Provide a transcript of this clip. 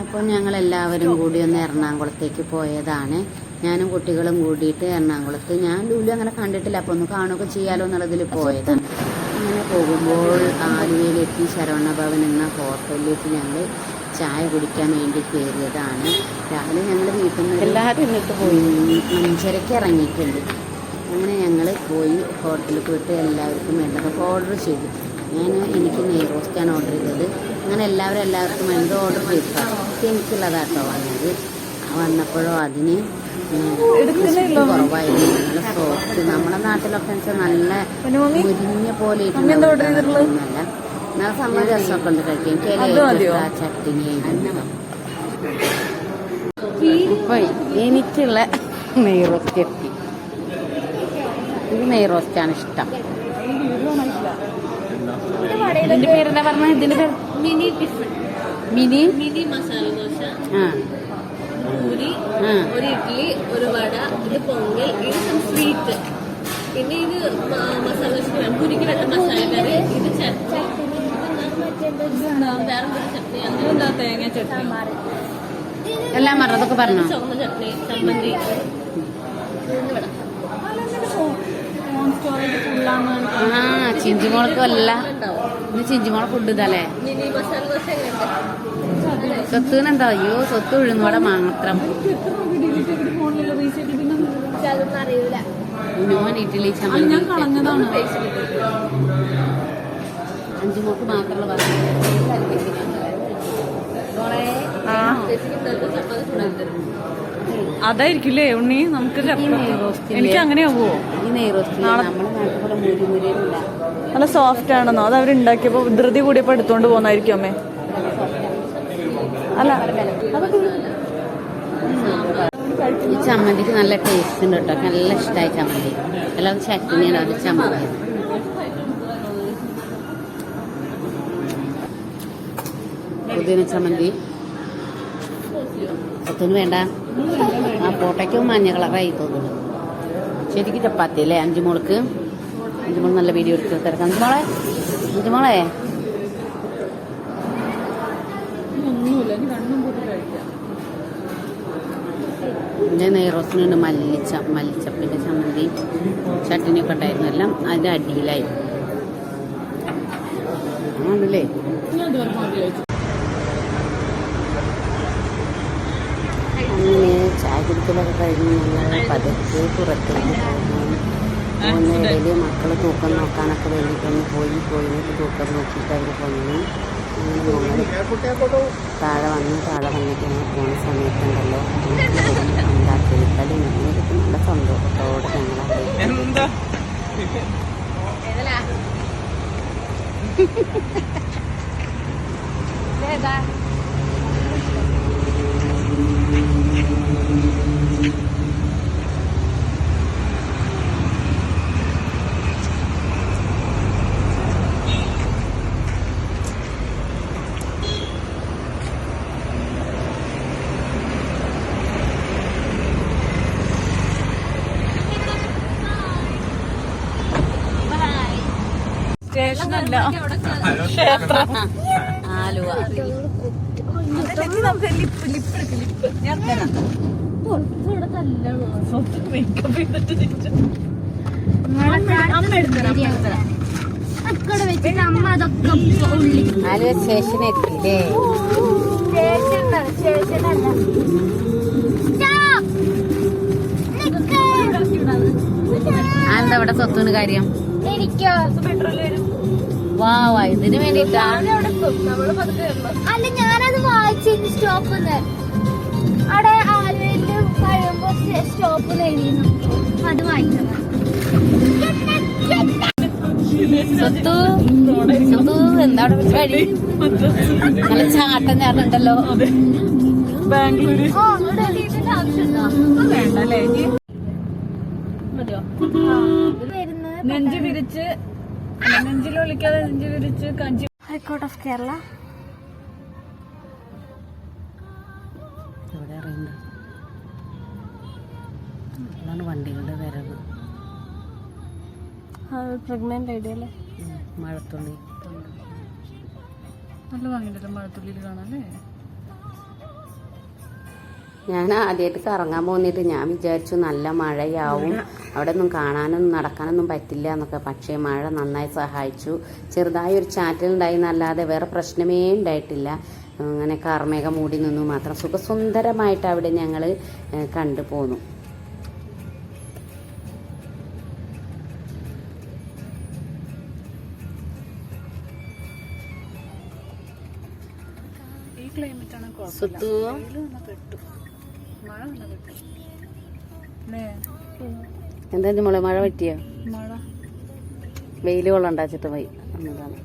അപ്പോൾ ഞങ്ങൾ എല്ലാവരും കൂടി ഒന്ന് എറണാകുളത്തേക്ക് പോയതാണ്. ഞാനും കുട്ടികളും കൂടിയിട്ട് എറണാകുളത്ത്. ഞാൻ ലൂലു അങ്ങനെ കണ്ടിട്ടില്ല. അപ്പോൾ ഒന്ന് കാണുകയൊക്കെ ചെയ്യാലോ എന്നുള്ളതിൽ പോയതാണ്. അങ്ങനെ പോകുമ്പോൾ ആലുവയിലെത്തി ശരവണ ഭവൻ എന്ന ഹോട്ടലിലേക്ക് ഞങ്ങൾ ചായ കുടിക്കാൻ വേണ്ടി കയറിയതാണ്. രാവിലെ ഞങ്ങൾ വീട്ടിൽ നിന്ന് എല്ലാവരും പോയി. അഞ്ചരയ്ക്ക് ഇറങ്ങിയിട്ടുണ്ട്. അങ്ങനെ ഞങ്ങൾ പോയി ഹോട്ടലിൽ പോയിട്ട് എല്ലാവർക്കും വേണ്ടതൊക്കെ ഓർഡർ ചെയ്തു. ഞാൻ എനിക്ക് നെയ് റോസ്റ്റാണ് ഓർഡർ ചെയ്തത്. അങ്ങനെ എല്ലാവരും എല്ലാവർക്കും എന്തോ ഓർഡർ ചെയ്തു എനിക്കുള്ളതാട്ടോ വന്നത് ആ വന്നപ്പോഴോ അതിന്. കുറവായിരുന്നു. നല്ല സോഫ്റ്റ് നമ്മുടെ നാട്ടിലൊക്കെ നല്ല മുരിഞ്ഞ പോലെ? നല്ല നല്ല സംഭവം രസമൊക്കെ ഉണ്ട് കഴിക്കാൻ. ചട്ടിനി ആയിരുന്നു അപ്പൊ എനിക്കുള്ള നെയ് റോസ്റ്റ് എത്തി എനിക്ക് നെയ് റോസ്റ്റാണ് ഇഷ്ടം. ഇതിന്റെ പേരെന്താ പറഞ്ഞ? ഇതിന്റെ പേര് mini tiffin mini mini masala dosa puri ഒരു ഇഡ്ഡലി ഒരു വട ഇത് പൊങ്കൽ ഇത് സ്വീറ്റ് പിന്നെ ഇത് മസാല ദോശ പൂരിക്ക് വേണ്ട മസാല കറി ഇത് ചട്നി. വേറെ ചട്നി? അതിനെന്താ തേങ്ങ ചട്നി? എല്ലാം പറഞ്ഞു? അതൊക്കെ പറഞ്ഞു ചുവന്ന ചട്നി ചമ്മന്തി. ആ ചിഞ്ചിമോൾക്ക് എല്ലാം ഉണ്ടാവും. ഇത് ചിഞ്ചിമോളെ ഫുഡ് ഇതല്ലേ? സ്വത്തുന്ന് എന്താ അയ്യോ സ്വത്ത് ഉഴുന്നോടെ മാത്രം. നോൻ ഇഡ്ഡലി ചമ്മന്തി. അഞ്ചുമോക്ക് മാത്രമുള്ള അതായിരിക്കില്ലേ ഉണ്ണി? നമുക്ക് എനിക്ക് അങ്ങനെ ആവുമോ ഈ നെയ്റോസ്റ്റ് നമ്മളെ നാട്ടിൽ പോലെ നല്ല സോഫ്റ്റ് ആണെന്നോ? അത് അവരുണ്ടാക്കിയപ്പോ ധൃതി കൂടിയപ്പോ എടുത്തോണ്ട് പോന്നായിരിക്കും അമ്മേ. അല്ല ഈ ചമ്മന്തിക്ക് നല്ല ടേസ്റ്റ് ഉണ്ട് കേട്ടോ. നല്ല ഇഷ്ടമായി ചമ്മന്തി. എല്ലാം ചട്ടിനിയാണ് അത് ചമ്മന്തി. പുതിന ചമ്മന്തി. ഒത്തിനു വേണ്ട. ആ പോട്ടയ്ക്കും മഞ്ഞ കളറായി തോന്നുന്നു. ശരിക്കും ചപ്പാത്തി അല്ലേ? അഞ്ചുമോൾക്ക്? അഞ്ചുമോൾ നല്ല വീഡിയോ എടുത്ത് തിരക്കാം. അഞ്ചുമോളെ അഞ്ചുമോളെ. എന്റെ നെയ്റോസിനുണ്ട് മല്ലിച്ച മല്ലിച്ചപ്പിന്റെ ചമ്മന്തി ചട്ടിനിയൊക്കെ ഉണ്ടായിരുന്നു. എല്ലാം അതിന്റെ അടിയിലായി. ആണല്ലേ? അങ്ങനെ ചായ കുടിക്കലൊക്കെ കഴിഞ്ഞ് ഞങ്ങൾ പതുക്കെ പുറത്തേക്ക് പോകുന്നു. പോകുന്നതിടയിൽ മക്കൾ തൂക്കം നോക്കാനൊക്കെ വേണ്ടിയിട്ടൊന്ന് പോയി പോയിട്ട് തൂക്കം നോക്കിയിട്ട് അവർ കൊന്നു താഴെ വന്ന് താഴെ വന്നിട്ട് ഞങ്ങൾ പോകുന്ന സമയത്തുണ്ടല്ലോ. എന്താ ഞങ്ങൾക്ക് നല്ല സന്തോഷത്തോടെ ഞങ്ങൾ അവിടെ സ്റ്റേഷനല്ല ക്ഷേത്രം. ആലുവ. നമുക്ക് ലിപ്പ് ലിപ്പ് എടുക്ക് ലിപ്പ് ഞാൻ തരാം സ്വത്ത് മേക്കപ്പ് ചെയ്തിട്ട് അമ്മ എടുത്തരാം എടുത്തരാം വെച്ചിട്ട് അമ്മ അതൊക്കെ ഉള്ളി ആലുവ സ്റ്റേഷൻ എത്തിയില്ലേ സ്റ്റേഷൻ സ്റ്റേഷൻ അല്ല അതെന്താ ഇവിടെ സ്വത്തുന്ന് കാര്യം? എനിക്കോ? വാ വാ ഇതിന് വേണ്ടിയിട്ടാ അല്ല ഞാനത് വായിച്ചു സ്റ്റോപ്പ് അവിടെ ആലുവയിൽ കഴിയുമ്പോ സ്റ്റോപ്പ് എഴുതിയിരുന്നു അത് വായിച്ചത് സുത്തു എന്താ അവിടെ വഴി? നല്ല ചാട്ടം ചാട്ടുണ്ടല്ലോ. ബാംഗ്ലൂര്. ഓ അങ്ങോട്ട് എഴുതിയിട്ട് ആവശ്യമുണ്ടോ? വേണ്ട അല്ലേ ഇനി മതിയോ? ഇത് വരുന്നത് നെഞ്ച് വിരിച്ച് അല്ല, കഞ്ചി ഹൈക്കോർട്ട് ഓഫ് കേരള. ഇവിടെ അറിയുന്നത് അതാണ് വണ്ടികളുടെ വരവ്. പ്രഗ്നന്റ് ഐഡിയ അല്ലേ? മഴത്തുള്ളി. നല്ല ഭംഗിയുണ്ടല്ലോ മഴത്തുള്ളിയിൽ കാണാല്ലേ ഞാൻ ആദ്യമായിട്ട് കറങ്ങാൻ പോന്നിട്ട് ഞാൻ വിചാരിച്ചു നല്ല മഴയാവും. അവിടെ ഒന്നും കാണാനൊന്നും നടക്കാനൊന്നും പറ്റില്ല എന്നൊക്കെ. പക്ഷേ മഴ നന്നായി സഹായിച്ചു. ചെറുതായി ഒരു ചാറ്റലുണ്ടായി എന്നല്ലാതെ വേറെ പ്രശ്നമേ ഉണ്ടായിട്ടില്ല. അങ്ങനെ കാർമേഘം മൂടി നിന്നു. മാത്രം സുഖസുന്ദരമായിട്ട് അവിടെ ഞങ്ങൾ കണ്ടു പോന്നു. ക്ലൈമറ്റ് ആണ് കുഴപ്പമില്ല. സുത്തു പെട്ടു. എന്താ മോളെ മഴ പറ്റിയോ? വെയിൽ കൊള്ളണ്ടാച്ചിട്ട് പോയി എന്നതാണ്